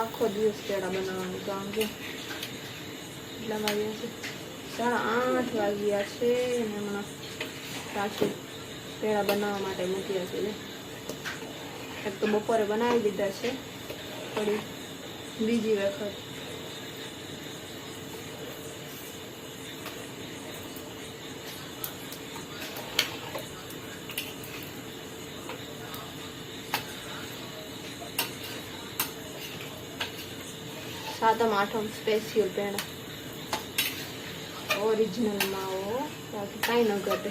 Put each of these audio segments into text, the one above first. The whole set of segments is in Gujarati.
આખો દિવસ પેડા બનાવવાનું કામ છે એટલા વાગ્યા છે સાડા આઠ વાગ્યા છે અને હમણાં સાસુ પેડા બનાવવા માટે મૂક્યા છે એક તો બપોરે બનાવી દીધા છે થોડી બીજી વખત સાતમ આઠમ સ્પેશિયલ પેડા ઓરિજિનલ માવો બાકી કાંઈ ન ઘટે.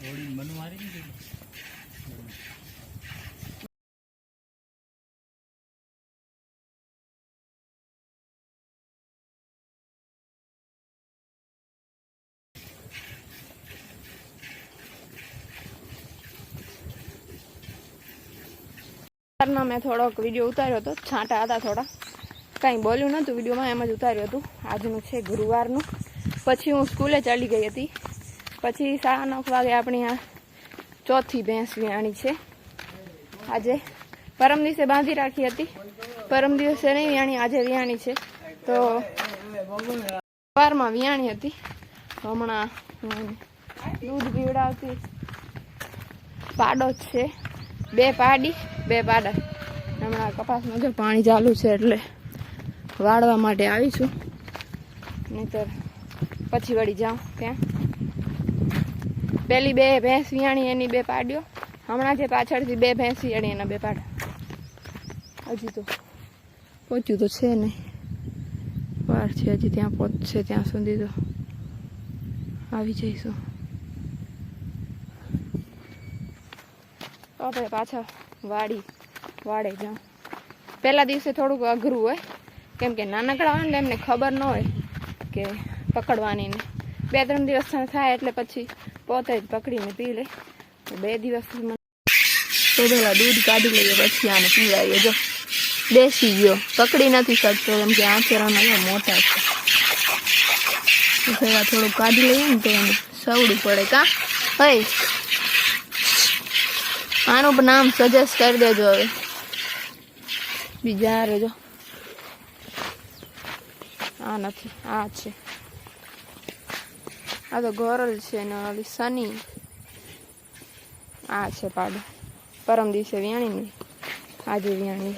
થોડી મન મારી ને મેં થોડોક વીડિયો ઉતાર્યો હતો. છાંટા હતા થોડા. કાંઈ બોલ્યું નહોતું, વિડીયોમાં એમ જ ઉતાર્યું હતું. આજનું છે ગુરુવારનું. પછી હું સ્કૂલે ચાલી ગઈ હતી. પછી સાડા નવ વાગે આપણી આ ચોથી ભેંસ વિયાણી છે. આજે પરમ દિવસે બાંધી રાખી હતી. પરમ દિવસે નહીં વિયાણી આજે વિયાણી છે. તો સવારમાં વિયાણી હતી. હમણાં દૂધ પીવડાવતી. પાડો જ છે. બે પાડી, બે પાડા. હમણાં કપાસમાં જો પાણી ચાલુ છે એટલે વાળવા માટે આવી છું નહીતર પછી વળી જાઉં ત્યાં. પેલી બે ભેંસ વિયાણી એની બે પાડ્યો હમણાં જે પાછળથી બે ભેંસ વિયાણી એના બે પાડા. હજી તો પહોંચ્યું તો છે નહીં. વાર છે, હજી ત્યાં પહોંચશે ત્યાં સુધી તો આવી જઈશું. તો આપણે પાછા વાડી, વાડે જાઉં. પહેલા દિવસે થોડુંક અઘરું હોય. કેમ કે નાનકડા હોય ને એમને ખબર ન હોય કે પકડવાની ને. બે ત્રણ દિવસ થાય એટલે પછી પોતે જ પકડીને પી લે. બે દિવસ તો પેલા દૂધ કાઢી લઈએ, પછી આને પીવાઈએ જો, બેસી ગયો. પકડી નથી શકતો, કેમ કે આંચરાના મોટા છે. પેલા થોડુંક કાઢી લઈએ ને તો એને સવડું પડે. કા? હઈ. આનું પણ નામ સજેસ્ટ કરી દેજો હવે. બીજા રહેજો આ નથી, આ છે. આ તો ગોરલ છે ને ઓલી સની. આ છે પાડો. પરમ દિવસે વ્યાણી ને આજે વ્યાણી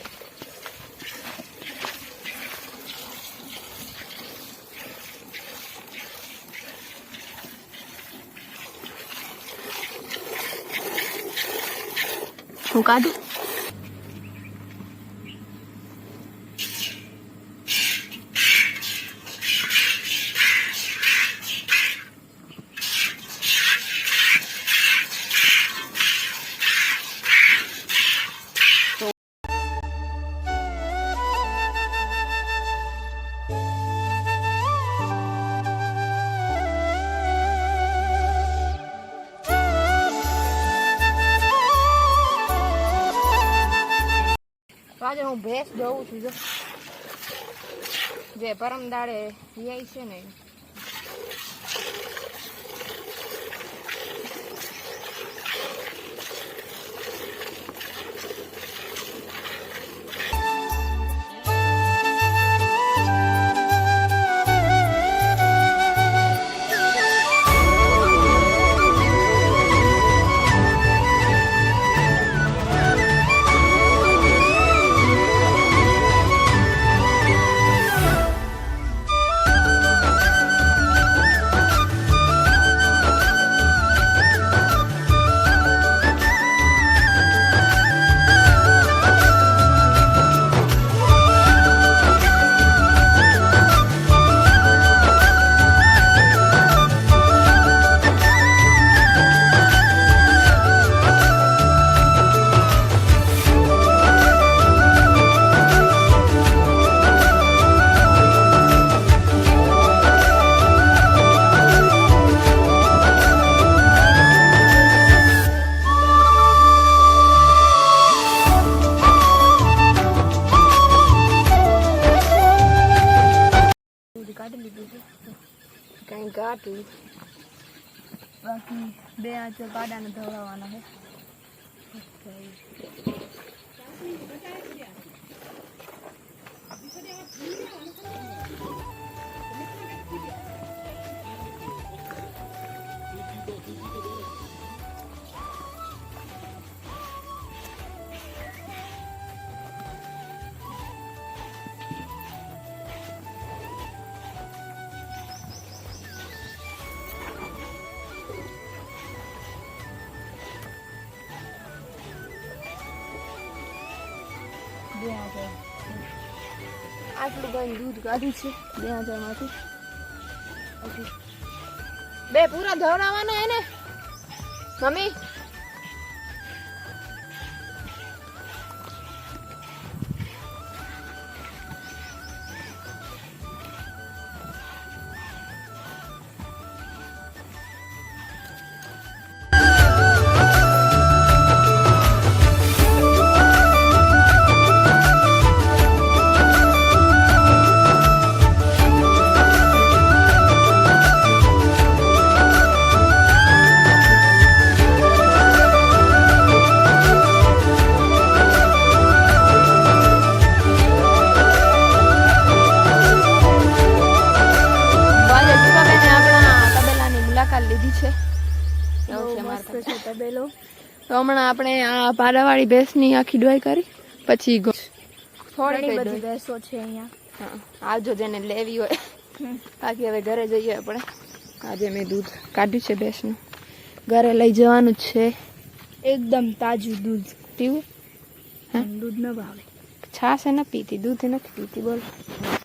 હું કાઢું? હું ભેંસ જોઉં છું જો. પરમ દાડે વિયાઈ છે ને. કાઢી લીધું છે. કઈ બાકી બે આંચો પાડાને ધવડાવવાના છે. આંચો આટલું ભાઈ દૂધ કાઢ્યું છે બે આંચામાંથી બે પૂરા ધવડાવવાના એને. મમ્મી મુલાકાત છે. તબેલો. તો હમણાં આપણે આ પાડાવાળી ભેંસની આખી ડોઈ કરી પછી થોડી બધી ભેંસો છે અહીંયા. આવજો જેને લેવી હોય. બાકી હવે ઘરે જઈએ આપણે. આજે મેં દૂધ કાઢ્યું છે ભેંસનું. ઘરે લઈ જવાનું છે. એકદમ તાજું દૂધ. પીવું? દૂધ ન ભાવે. છાશ એ ન પીતી દૂધ નથી પીતી બોલ.